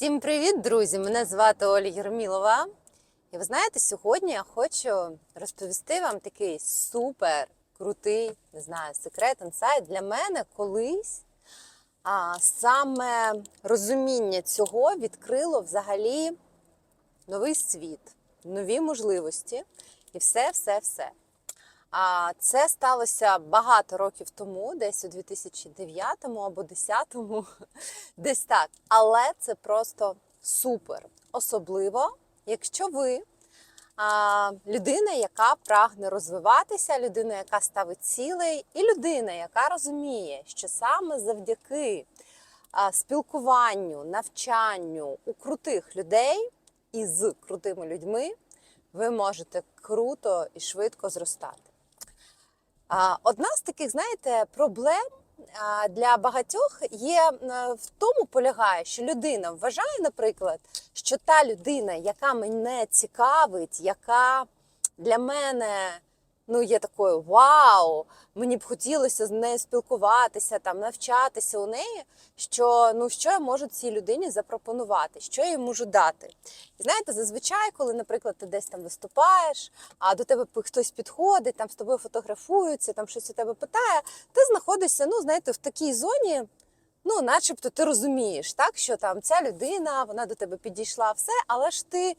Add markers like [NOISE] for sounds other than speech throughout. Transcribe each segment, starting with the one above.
Всім привіт, друзі! Мене звати Оля Єрмілова. І ви знаєте, сьогодні я хочу розповісти вам такий супер крутий, не знаю, секрет, інсайт. Для мене колись а, саме розуміння цього відкрило взагалі новий світ, нові можливості і все, все, все. А це сталося багато років тому, десь у 2009 або 2010, [LAUGHS] десь так. Але це просто супер. Особливо, якщо ви а, людина, яка прагне розвиватися, людина, яка ставить цілей, і людина, яка розуміє, що саме завдяки а, спілкуванню, навчанню у крутих людей і з крутими людьми ви можете круто і швидко зростати. Одна з таких, знаєте, проблем для багатьох є в тому полягає, що людина вважає, наприклад, що та людина, яка мене цікавить, яка для мене ну, є такою вау, мені б хотілося з нею спілкуватися, там навчатися у неї, що ну що я можу цій людині запропонувати, що я їй можу дати. І знаєте, зазвичай, коли, наприклад, ти десь там виступаєш, а до тебе хтось підходить, там з тобою фотографуються, там щось у тебе питає, ти знаходишся, ну знаєте, в такій зоні. Ну, начебто, ти розумієш, так, що там ця людина, вона до тебе підійшла, все, але ж ти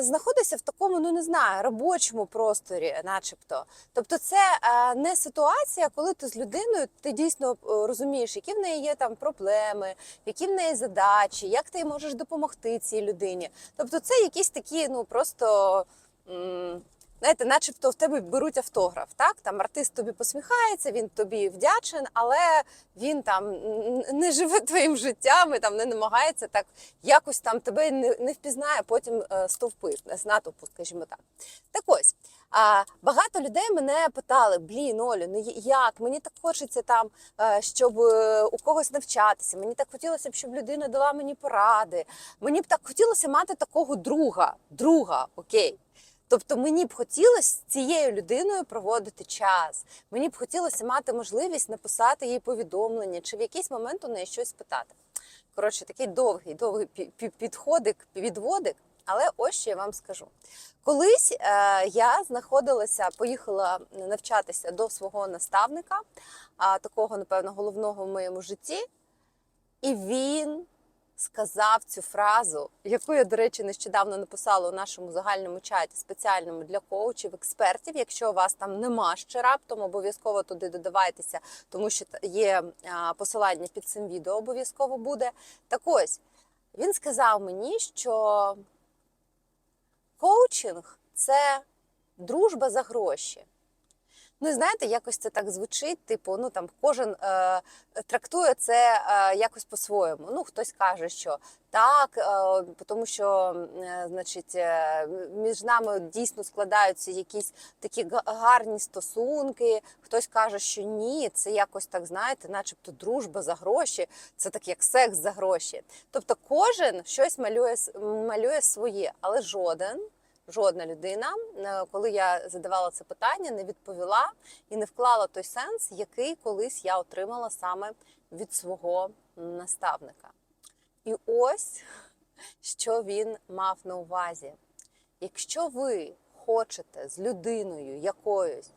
знаходишся в такому, ну не знаю, робочому просторі, начебто. Тобто, це е, не ситуація, коли ти з людиною ти дійсно е, розумієш, які в неї є там проблеми, які в неї задачі, як ти можеш допомогти цій людині. Тобто, це якісь такі, ну просто. Знаєте, начебто в тебе беруть автограф, так? Там артист тобі посміхається, він тобі вдячен, але він там не живе твоїм життям і там не намагається так якось там тебе не, не впізнає потім е, стовпи з натовпу, скажімо так. Так ось. А багато людей мене питали: блін, Олю, ну як? Мені так хочеться там, е, щоб е, у когось навчатися. Мені так хотілося б, щоб людина дала мені поради. Мені б так хотілося мати такого друга. Друга, окей. Тобто мені б хотілося з цією людиною проводити час. Мені б хотілося мати можливість написати їй повідомлення чи в якийсь момент у неї щось питати. Коротше, такий довгий, довгий пі- пі- підходик, підводик. Але ось що я вам скажу. Колись е, я знаходилася, поїхала навчатися до свого наставника, такого, напевно, головного в моєму житті, і він сказав цю фразу, яку я, до речі, нещодавно написала у нашому загальному чаті спеціальному для коучів, експертів. Якщо у вас там нема ще раптом, обов'язково туди додавайтеся, тому що є посилання під цим відео, обов'язково буде. Так ось він сказав мені, що коучинг це дружба за гроші. Ну, знаєте, якось це так звучить. Типу, ну там кожен е, трактує це е, якось по-своєму. Ну, хтось каже, що так, е, тому що, е, значить, е, між нами дійсно складаються якісь такі га- гарні стосунки. Хтось каже, що ні, це якось так, знаєте, начебто дружба за гроші, це так як секс за гроші. Тобто, кожен щось малює малює своє, але жоден. Жодна людина, е, коли я задавала це питання, не відповіла і не вклала той сенс, який колись я отримала саме від свого наставника. І ось що він мав на увазі. Якщо ви хочете з людиною якоюсь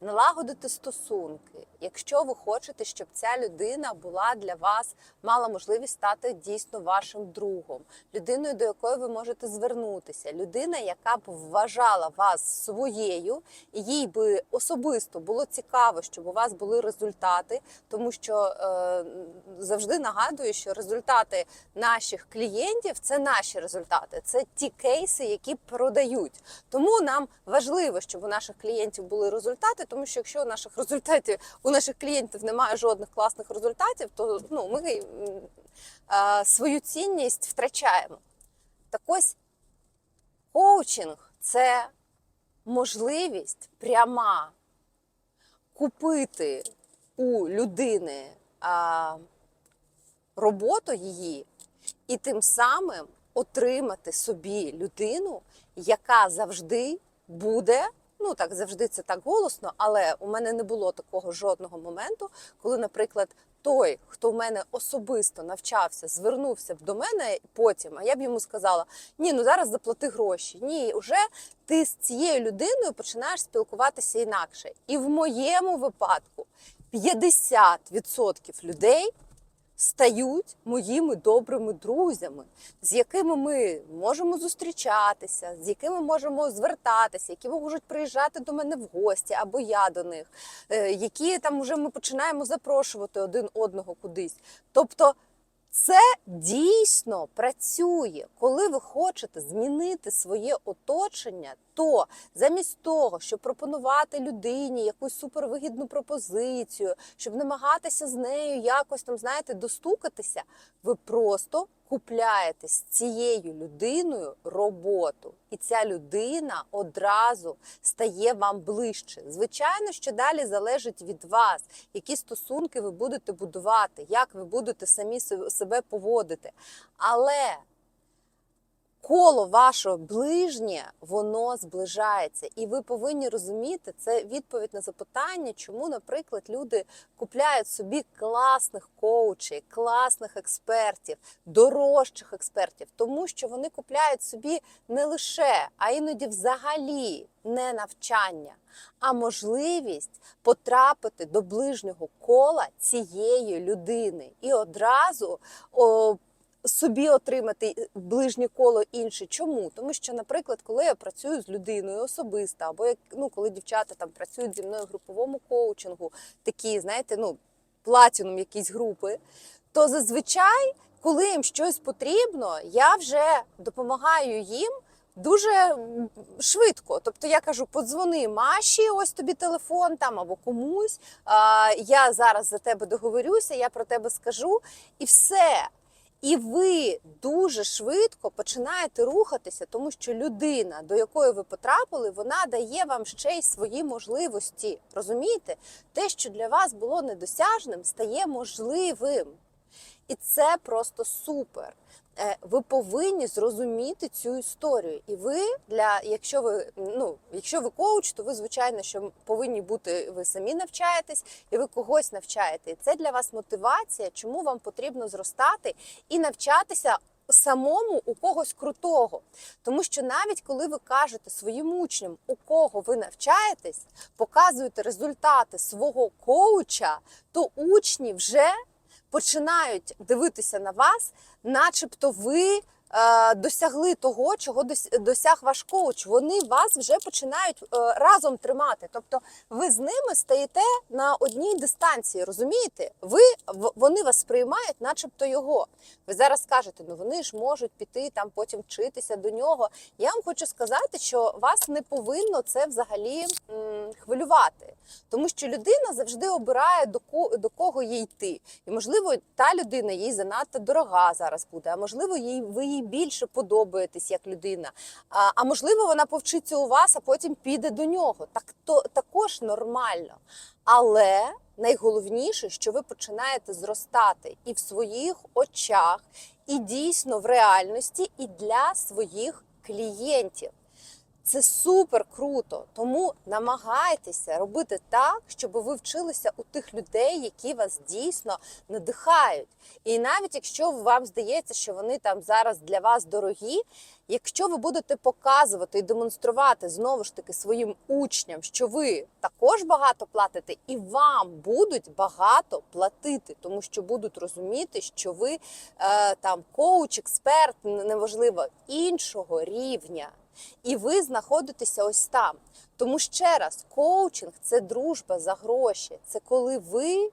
налагодити стосунки, якщо ви хочете, щоб ця людина була для вас, мала можливість стати дійсно вашим другом, людиною, до якої ви можете звернутися, людина, яка б вважала вас своєю, і їй би особисто було цікаво, щоб у вас були результати, тому що е, завжди нагадую, що результати наших клієнтів це наші результати, це ті кейси, які продають. Тому нам важливо, щоб у наших клієнтів були результати, тому що якщо у наших результатів наших клієнтів немає жодних класних результатів, то ну ми е, свою цінність втрачаємо. Так ось коучинг це можливість пряма купити у людини а, роботу її і тим самим отримати собі людину, яка завжди буде. Ну так завжди це так голосно, але у мене не було такого жодного моменту, коли, наприклад, той, хто в мене особисто навчався, звернувся б до мене потім, а я б йому сказала: ні, ну зараз заплати гроші. Ні, вже ти з цією людиною починаєш спілкуватися інакше. І в моєму випадку 50% людей стають моїми добрими друзями, з якими ми можемо зустрічатися, з якими можемо звертатися, які можуть приїжджати до мене в гості або я до них, е, які там вже ми починаємо запрошувати один одного кудись. Тобто це дійсно працює. Коли ви хочете змінити своє оточення, то замість того, щоб пропонувати людині якусь супервигідну пропозицію, щоб намагатися з нею якось там, знаєте, достукатися, ви просто купляєте з цією людиною роботу, і ця людина одразу стає вам ближче. Звичайно, що далі залежить від вас, які стосунки ви будете будувати, як ви будете самі себе поводити. Але коло вашого ближнє воно зближається, і ви повинні розуміти це відповідь на запитання, чому, наприклад, люди купляють собі класних коучей, класних експертів, дорожчих експертів, тому що вони купляють собі не лише, а іноді взагалі не навчання, а можливість потрапити до ближнього кола цієї людини і одразу. О, собі отримати ближнє коло інше. Чому? Тому що, наприклад, коли я працюю з людиною особисто, або як ну, коли дівчата там працюють зі мною в груповому коучингу, такі, знаєте, ну платінум якісь групи, то зазвичай, коли їм щось потрібно, я вже допомагаю їм. Дуже швидко. Тобто я кажу, подзвони Маші, ось тобі телефон там або комусь. А, Я зараз за тебе договорюся, я про тебе скажу, і все. І ви дуже швидко починаєте рухатися, тому що людина, до якої ви потрапили, вона дає вам ще й свої можливості. Розумієте? Те, що для вас було недосяжним, стає можливим. І це просто супер. Е, ви повинні зрозуміти цю історію. І ви для, якщо ви ну, якщо ви коуч, то ви звичайно що повинні бути. Ви самі навчаєтесь і ви когось навчаєте. І це для вас мотивація, чому вам потрібно зростати і навчатися. Самому у когось крутого, тому що навіть коли ви кажете своїм учням, у кого ви навчаєтесь, показуєте результати свого коуча, то учні вже починають дивитися на вас, начебто ви е, досягли того, чого досяг ваш коуч. Вони вас вже починають е, разом тримати. Тобто ви з ними стаєте на одній дистанції, розумієте? Ви вони вас сприймають, начебто його. Ви зараз скажете, ну вони ж можуть піти там, потім вчитися до нього. Я вам хочу сказати, що вас не повинно це взагалі м, хвилювати, тому що людина завжди обирає до кого, до кого їй йти. І можливо, та людина їй занадто дорога зараз буде, а можливо, їй ви їй більше подобаєтесь як людина. А, а можливо, вона повчиться у вас, а потім піде до нього. Так то також нормально. Але найголовніше, що ви починаєте зростати і в своїх очах, і дійсно в реальності, і для своїх клієнтів. Це супер круто, тому намагайтеся робити так, щоб ви вчилися у тих людей, які вас дійсно надихають. І навіть якщо вам здається, що вони там зараз для вас дорогі, якщо ви будете показувати і демонструвати знову ж таки своїм учням, що ви також багато платите, і вам будуть багато платити, тому що будуть розуміти, що ви е, там коуч, експерт, неважливо іншого рівня. І ви знаходитеся ось там. Тому ще раз, коучинг це дружба за гроші. Це коли ви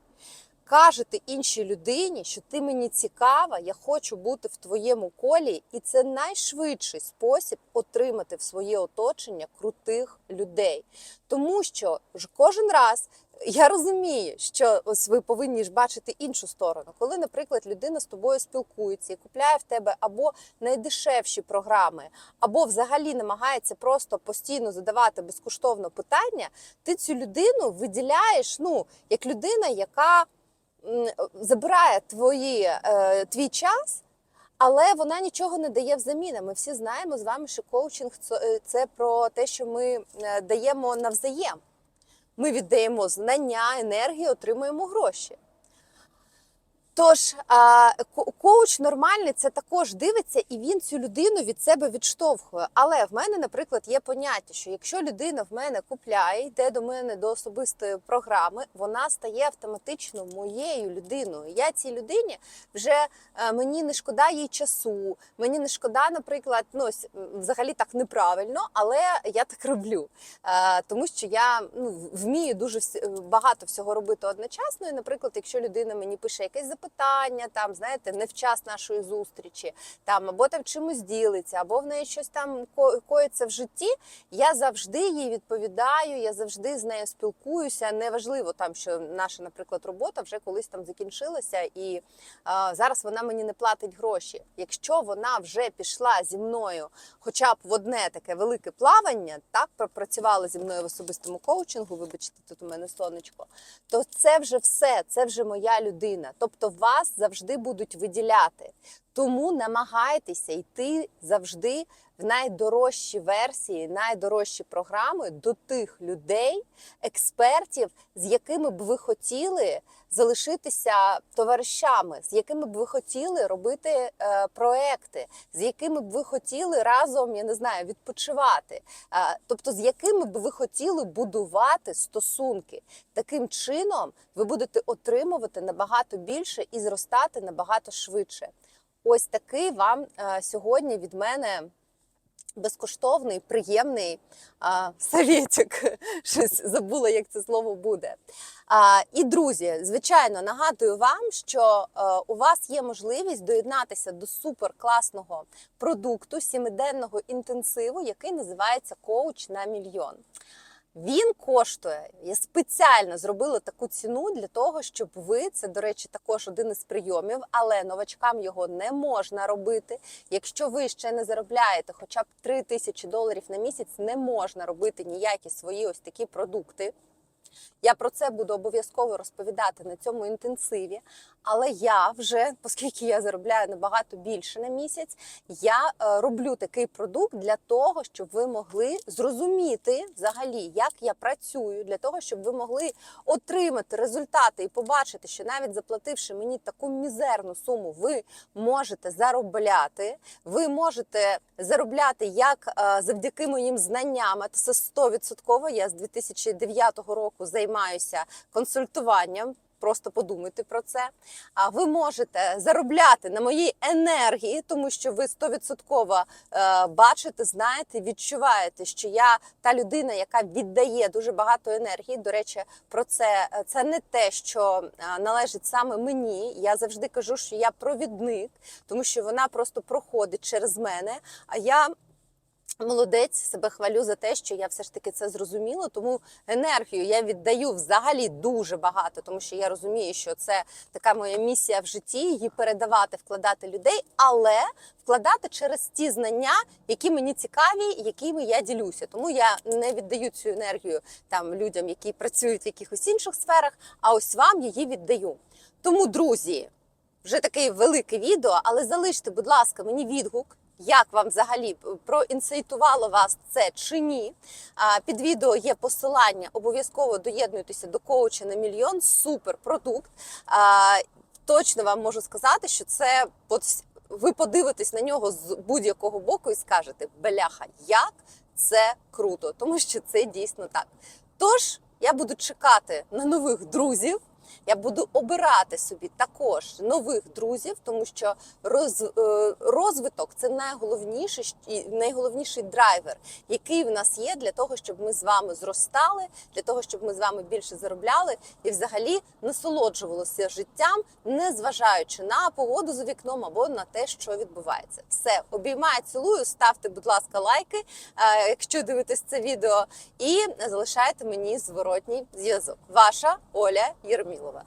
кажете іншій людині, що ти мені цікава, я хочу бути в твоєму колі, і це найшвидший спосіб отримати в своє оточення крутих людей. Тому що кожен раз. Я розумію, що ось ви повинні ж бачити іншу сторону, коли, наприклад, людина з тобою спілкується і купляє в тебе або найдешевші програми, або взагалі намагається просто постійно задавати безкоштовно питання. Ти цю людину виділяєш ну як людина, яка забирає твої, е, твій час, але вона нічого не дає взамін. Ми всі знаємо з вами, що коучинг е, це про те, що ми е, даємо навзаєм. Ми віддаємо знання, енергію, отримуємо гроші. Тож коуч нормальний це також дивиться, і він цю людину від себе відштовхує. Але в мене, наприклад, є поняття, що якщо людина в мене купляє, йде до мене до особистої програми, вона стає автоматично моєю людиною. Я цій людині вже е, мені не шкода їй часу, мені не шкода, наприклад, ну взагалі так неправильно, але я так роблю. Е, тому що я ну, вмію дуже багато всього робити одночасно. І, наприклад, якщо людина мені пише якесь запитання, там знаєте, не в час нашої зустрічі, там або там чимось ділиться, або в неї щось там коїться в житті. Я завжди їй відповідаю, я завжди з нею спілкуюся. Неважливо там, що наша, наприклад, робота вже колись там закінчилася, і а, зараз вона мені не платить гроші. Якщо вона вже пішла зі мною, хоча б в одне таке велике плавання, так пропрацювала зі мною в особистому коучингу. Вибачте, тут у мене сонечко, то це вже все, це вже моя людина. Тобто вас завжди будуть виділяти. Тому намагайтеся йти завжди в найдорожчі версії, найдорожчі програми до тих людей, експертів, з якими б ви хотіли залишитися товаришами, з якими б ви хотіли робити е, проекти, з якими б ви хотіли разом, я не знаю, відпочивати, е, тобто з якими б ви хотіли будувати стосунки. Таким чином ви будете отримувати набагато більше і зростати набагато швидше. Ось такий вам е, сьогодні від мене безкоштовний, приємний а, совєтик. [LAUGHS] Щось забула, як це слово буде. А, і друзі, звичайно, нагадую вам, що е, у вас є можливість доєднатися до суперкласного продукту сімиденного інтенсиву, який називається Коуч на мільйон. Він коштує. Я спеціально зробила таку ціну для того, щоб ви це, до речі, також один із прийомів, але новачкам його не можна робити. Якщо ви ще не заробляєте хоча б 3 тисячі доларів на місяць, не можна робити ніякі свої ось такі продукти. Я про це буду обов'язково розповідати на цьому інтенсиві. Але я вже, [LAUGHS] оскільки я заробляю набагато більше на місяць, я е, роблю такий продукт для того, щоб ви могли зрозуміти взагалі, як я працюю, для того, щоб ви могли отримати результати і побачити, що навіть заплативши мені таку мізерну суму, ви можете заробляти. Ви можете заробляти як е, завдяки моїм знанням. Це 100%. Я з 2009 року займаюся консультуванням. Просто подумайте про це. А ви можете заробляти на моїй енергії, тому що ви стовідсотково е, бачите, знаєте, відчуваєте, що я та людина, яка віддає дуже багато енергії. До речі, про це це не те, що е, належить саме мені. Я завжди кажу, що я провідник, тому що вона просто проходить через мене. А я Молодець себе хвалю за те, що я все ж таки це зрозуміла. Тому енергію я віддаю взагалі дуже багато, тому що я розумію, що це така моя місія в житті її передавати, вкладати людей, але вкладати через ті знання, які мені цікаві, якими я ділюся. Тому я не віддаю цю енергію там людям, які працюють в якихось інших сферах. А ось вам її віддаю. Тому, друзі, вже таке велике відео, але залиште, будь ласка, мені відгук. Як вам взагалі проінсайтувало вас це чи ні? Під відео є посилання. Обов'язково доєднуйтеся до коуча на мільйон. Супер продукт. Точно вам можу сказати, що це ви подивитесь на нього з будь-якого боку і скажете: бляха, як це круто, тому що це дійсно так. Тож я буду чекати на нових друзів. Я буду обирати собі також нових друзів, тому що роз, е, розвиток це найголовніший і найголовніший драйвер, який в нас є для того, щоб ми з вами зростали, для того, щоб ми з вами більше заробляли і взагалі насолоджувалися життям, не зважаючи на погоду за вікном або на те, що відбувається. Все обіймаю, цілую, ставте, будь ласка, лайки, е, якщо дивитесь це відео, і залишайте мені зворотній зв'язок. Ваша Оля Єрмілова.